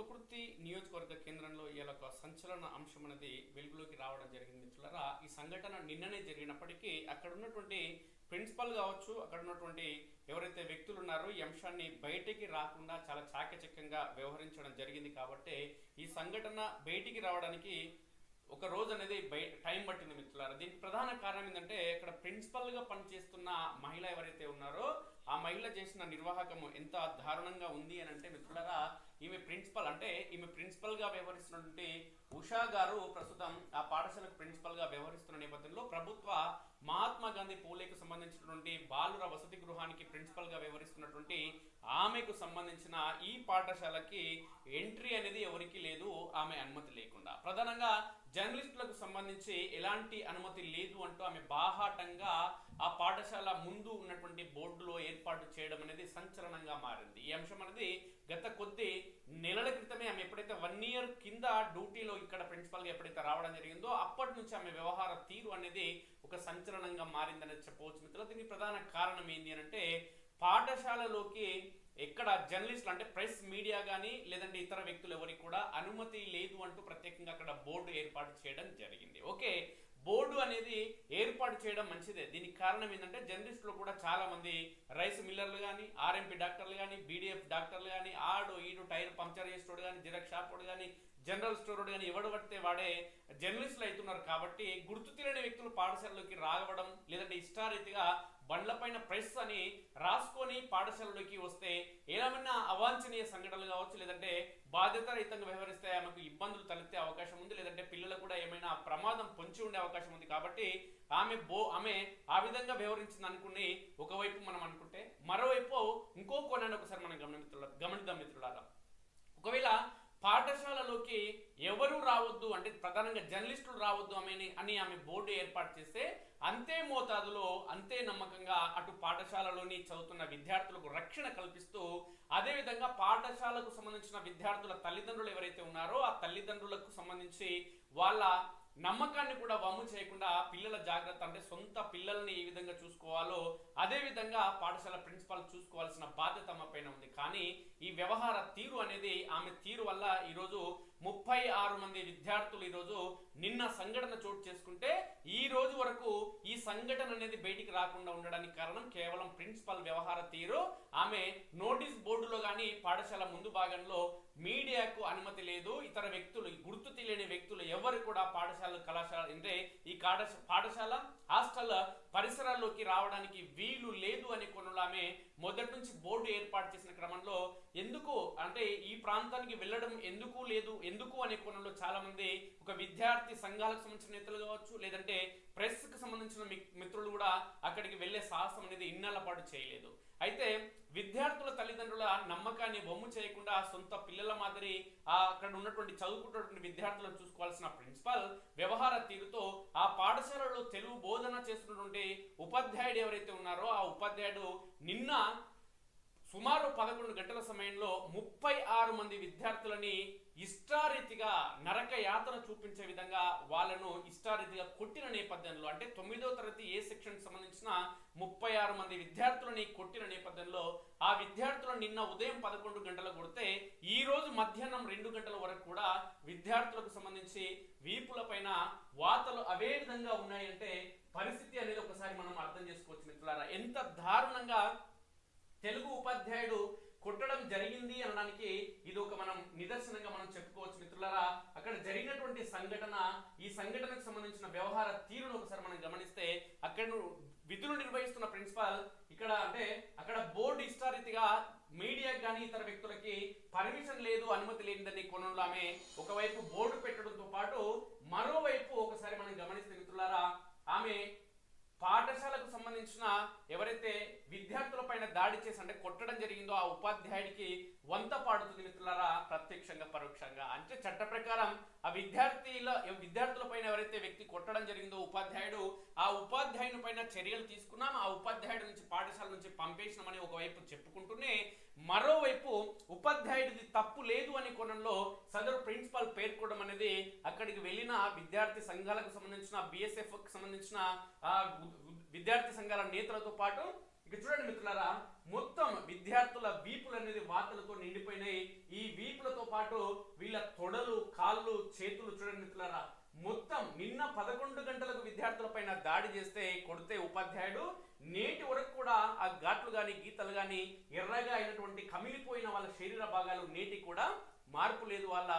కల్వకుర్తి నియోజకవర్గ కేంద్రంలో ఇవాళ ఒక సంచలన అంశం అనేది వెలుగులోకి రావడం జరిగింది మిత్రులరా. ఈ సంఘటన నిన్ననే జరిగినప్పటికీ అక్కడ ఉన్నటువంటి ప్రిన్సిపల్ కావచ్చు అక్కడ ఉన్నటువంటి ఎవరైతే వ్యక్తులు ఉన్నారో ఈ అంశాన్ని బయటికి రాకుండా చాలా చాకచక్యంగా వ్యవహరించడం జరిగింది కాబట్టి ఈ సంఘటన బయటికి రావడానికి ఒక రోజు అనేది బయ టైం పట్టింది మిత్రులారా. దీనికి ప్రధాన కారణం ఏంటంటే ఇక్కడ ప్రిన్సిపల్గా పనిచేస్తున్న మహిళ ఎవరైతే ఉన్నారో ఆ మహిళ చేసిన నిర్వాహకము ఎంత దారుణంగా ఉంది అని అంటే మిత్రులరా ఈమె ప్రిన్సిపల్ అంటే ఈమె ప్రిన్సిపల్గా వ్యవహరిస్తున్నటువంటి ఉషా గారు ప్రస్తుతం ఆ పాఠశాలకు ప్రిన్సిపల్గా వ్యవహరిస్తున్న నేపథ్యంలో ప్రభుత్వ మహాత్మా గాంధీ పూలేకు సంబంధించినటువంటి బాలుర వసతి గృహానికి ప్రిన్సిపల్గా వ్యవహరిస్తున్నటువంటి ఆమెకు సంబంధించిన ఈ పాఠశాలకి ఎంట్రీ అనేది ఎవరికి లేదు ఆమె అనుమతి లేకుండా. ప్రధానంగా జర్నలిస్టులకు సంబంధించి ఎలాంటి అనుమతి లేదు అంటూ ఆమె బాహాటంగా ఆ పాఠశాల ముందు ఉన్నటువంటి బోర్డులో ఏర్పాటు చేయడం అనేది సంచలనంగా మారింది. ఈ అంశం అనేది గత కొద్ది నెలల క్రితమే ఆమె ఎప్పుడైతే వన్ ఇయర్ కింద డ్యూటీలో ఇక్కడ ప్రిన్సిపల్గా ఎప్పుడైతే రావడం జరిగిందో అప్పటి నుంచి ఆమె వ్యవహార తీరు అనేది ఒక సంచలనంగా మారిందని చెప్పవచ్చు మిత్రులు దీనికి ప్రధాన కారణం ఏంటి అని అంటే పాఠశాలలోకి ఎక్కడ జర్నలిస్టులు అంటే ప్రెస్ మీడియా కానీ లేదంటే ఇతర వ్యక్తులు ఎవరికి కూడా అనుమతి లేదు అంటూ ప్రత్యేకంగా అక్కడ బోర్డు ఏర్పాటు చేయడం జరిగింది. ఓకే బోర్డు అనేది ఏర్పాటు చేయడం మంచిదే. దీనికి కారణం ఏంటంటే జర్నలిస్టులు కూడా చాలా మంది రైస్ మిల్లర్లు కానీ ఆర్ఎంపీ డాక్టర్లు కానీ బీడీఎఫ్ డాక్టర్లు కానీ ఆడు ఈడు టైర్ పంక్చర్ చేసేటోడు కానీ జిరాక్స్ షాప్ వాడు కానీ జనరల్ స్టోర్ కానీ ఎవడు పడితే వాడే జర్నలిస్టులు అవుతున్నారు కాబట్టి గుర్తు తెలియని వ్యక్తులు పాఠశాలలోకి రావడం లేదంటే ఇష్టారీతిగా బండ్లపైన ప్రెస్ అని రాసుకొని పాఠశాలలోకి వస్తే ఏమైనా అవాంఛనీయ సంఘటనలు కావచ్చు లేదంటే బాధ్యతారహితంగా వ్యవహరిస్తే ఆమెకు ఇబ్బందులు తలెత్తే అవకాశం ఉంది లేదంటే పిల్లలకు కూడా ఏమైనా ప్రమాదం పొంచి ఉండే అవకాశం ఉంది. కాబట్టి ఆమె బో ఆమె ఆ విధంగా వ్యవహరించింది అనుకుని ఒకవైపు మనం అనుకుంటే మరోవైపు ఇంకో కోణాన్ని ఒకసారి మనం గమనితుల గమనిద్దాం మిత్రులారా. ఒకవేళ పాఠశాలలోకి ఎవరు రావద్దు అంటే ప్రధానంగా జర్నలిస్టులు రావద్దు ఆమె అని ఆమె బోర్డు ఏర్పాటు చేస్తే అంతే మోతాదులో అంతే నమ్మకంగా అటు పాఠశాలలోని చదువుతున్న విద్యార్థులకు రక్షణ కల్పిస్తూ అదేవిధంగా పాఠశాలకు సంబంధించిన విద్యార్థుల తల్లిదండ్రులు ఎవరైతే ఉన్నారో ఆ తల్లిదండ్రులకు సంబంధించి వాళ్ళ నమ్మకాన్ని కూడా వమ్ము చేయకుండా పిల్లల జాగ్రత్త అంటే సొంత పిల్లల్ని ఏ విధంగా చూసుకోవాలో అదే విధంగా పాఠశాల ప్రిన్సిపాల్ చూసుకోవాల్సిన బాధ్యత ఆమె పైన ఉంది. కానీ ఈ వ్యవహార తీరు అనేది ఆమె తీరు వల్ల ఈరోజు ముప్పై ఆరు మంది విద్యార్థులు ఈరోజు నిన్న సంఘటన చోటు చేసుకుంటే ఈ రోజు వరకు ఈ సంఘటన అనేది బయటికి రాకుండా ఉండడానికి కారణం కేవలం ప్రిన్సిపల్ వ్యవహార తీరు. ఆమె నోటీస్ బోర్డులో కానీ పాఠశాల ముందు భాగంలో మీడియాకు అనుమతి లేదు. ఇతర వ్యక్తులు గుర్తు తెలియని వ్యక్తులు ఎవరు కూడా పాఠశాల కళాశాల అంటే ఈ పాఠశాల హాస్టల్ పరిసరాల్లోకి రావడానికి వీలు లేదు అనే కొనులు ఆమె మొదటి నుంచి బోర్డు ఏర్పాటు చేసిన ఎందుకు అంటే ఈ ప్రాంతానికి వెళ్ళడం ఎందుకు లేదు? ఎందుకు అనే కోణంలో చాలా మంది ఒక విద్యార్థి సంఘాలకు సంబంధించిన నేతలు కావచ్చు లేదంటే ప్రెస్కి సంబంధించిన మిత్రులు కూడా అక్కడికి వెళ్ళే సాహసం అనేది ఇన్నాళ్ళ పాటు చేయలేదు. అయితే విద్యార్థుల తల్లిదండ్రుల నమ్మకాన్ని బొమ్ము చేయకుండా సొంత పిల్లల మాదిరి ఆ అక్కడ ఉన్నటువంటి చదువుకుంటున్నటువంటి విద్యార్థులను చూసుకోవాల్సిన ప్రిన్సిపల్ వ్యవహార తీరుతో ఆ పాఠశాలలో తెలుగు బోధన చేస్తున్నటువంటి ఉపాధ్యాయుడు ఎవరైతే ఉన్నారో ఆ ఉపాధ్యాయుడు నిన్న సుమారు పదకొండు గంటల సమయంలో ముప్పై ఆరు మంది విద్యార్థులని ఇష్టారీతిగా నరక యాతన చూపించే విధంగా వాళ్ళను ఇష్టారీతిగా కొట్టిన నేపథ్యంలో అంటే తొమ్మిదో తరగతి ఏ సెక్షన్ సంబంధించిన ముప్పై ఆరు మంది విద్యార్థులని కొట్టిన నేపథ్యంలో ఆ విద్యార్థులను నిన్న ఉదయం పదకొండు గంటలకు కొడితే ఈ రోజు మధ్యాహ్నం రెండు గంటల వరకు కూడా విద్యార్థులకు సంబంధించి వీపుల పైన వాతలు అవే విధంగా ఉన్నాయంటే పరిస్థితి అనేది ఒకసారి మనం అర్థం చేసుకోవచ్చు మిత్రులారా. ఎంత దారుణంగా తెలుగు ఉపాధ్యాయుడు కొట్టడం జరిగింది అనడానికి ఇది ఒక మనం నిదర్శనంగా మనం చెప్పుకోవచ్చు మిత్రులారా. అక్కడ జరిగినటువంటి సంఘటన ఈ సంఘటనకు సంబంధించిన వ్యవహార తీరును ఒకసారి మనం గమనిస్తే అక్కడ విధులు నిర్వహిస్తున్న ప్రిన్సిపాల్ ఇక్కడ అంటే అక్కడ బోర్డు ఇష్టారీతిగా మీడియాకి కానీ ఇతర వ్యక్తులకి పర్మిషన్ లేదు అనుమతి లేనిదని కొనంలో ఆమె ఒకవైపు బోర్డు పెట్టడంతో పాటు మరోవైపు ఒకసారి మనం గమనిస్తే మిత్రులారా ఆమె పాఠశాలకు సంబంధించిన ఎవరైతే విద్యార్థుల పైన దాడి చేసి అంటే కొట్టడం జరిగిందో ఆ ఉపాధ్యాయుడికి వంత పాడుతుంది మిత్రులారా ప్రత్యక్షంగా పరోక్షంగా. అంటే చట్ట ప్రకారం ఆ విద్యార్థుల విద్యార్థుల పైన ఎవరైతే వ్యక్తి కొట్టడం జరిగిందో ఉపాధ్యాయుడు ఆ ఉపాధ్యాయుని పైన చర్యలు తీసుకున్నాం ఆ ఉపాధ్యాయుడి నుంచి పాఠశాల నుంచి పంపేసినామని ఒకవైపు చెప్పుకుంటూనే మరోవైపు ఉపాధ్యాయుడిది తప్పు లేదు అనే కోణంలో సదరు ప్రిన్సిపాల్ పేర్కోవడం అనేది అక్కడికి వెళ్ళిన విద్యార్థి సంఘాలకు సంబంధించిన బిఎస్ఎఫ్కి సంబంధించిన ఆ, విద్యార్థి సంఘాల నేతలతో పాటు ఇక చూడండి మిత్రులారా మొత్తం విద్యార్థుల వీపులు అనేది వాతలతో నిండిపోయినాయి. ఈ వీపులతో పాటు వీళ్ళ తొడలు కాళ్ళు చేతులు చూడండి మిత్రులారా. మొత్తం నిన్న పదకొండు గంటలకు విద్యార్థుల పైన దాడి చేస్తే కొడితే ఉపాధ్యాయుడు నేటి వరకు కూడా ఆ ఘాట్లు గాని గీతలు కానీ ఎర్రగా అయినటువంటి కమిలిపోయిన వాళ్ళ శరీర భాగాలు నేటి కూడా మార్పు లేదు వాళ్ళ